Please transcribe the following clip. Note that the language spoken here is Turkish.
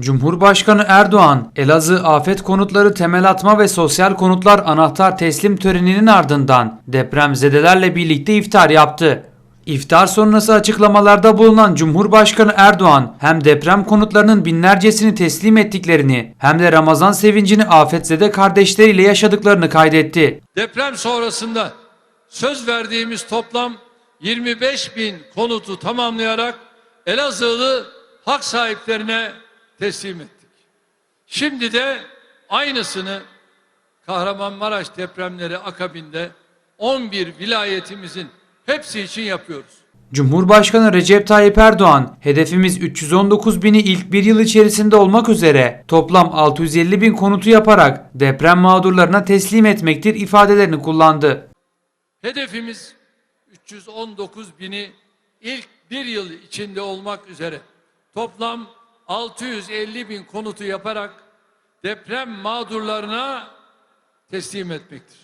Cumhurbaşkanı Erdoğan, Elazığ Afet Konutları Temel Atma ve Sosyal Konutlar Anahtar Teslim töreninin ardından depremzedelerle birlikte iftar yaptı. İftar sonrası açıklamalarda bulunan Cumhurbaşkanı Erdoğan hem deprem konutlarının binlercesini teslim ettiklerini hem de Ramazan sevincini afetzede kardeşleriyle yaşadıklarını kaydetti. Deprem sonrasında söz verdiğimiz toplam 25 bin konutu tamamlayarak Elazığlı hak sahiplerine teslim ettik. Şimdi de aynısını Kahramanmaraş depremleri akabinde 11 vilayetimizin hepsi için yapıyoruz. Cumhurbaşkanı Recep Tayyip Erdoğan, hedefimiz 319 bini ilk bir yıl içerisinde olmak üzere toplam 650 bin konutu yaparak deprem mağdurlarına teslim etmektir ifadelerini kullandı. Hedefimiz 319 bini ilk bir yıl içinde olmak üzere toplam 650 bin konutu yaparak deprem mağdurlarına teslim etmektir.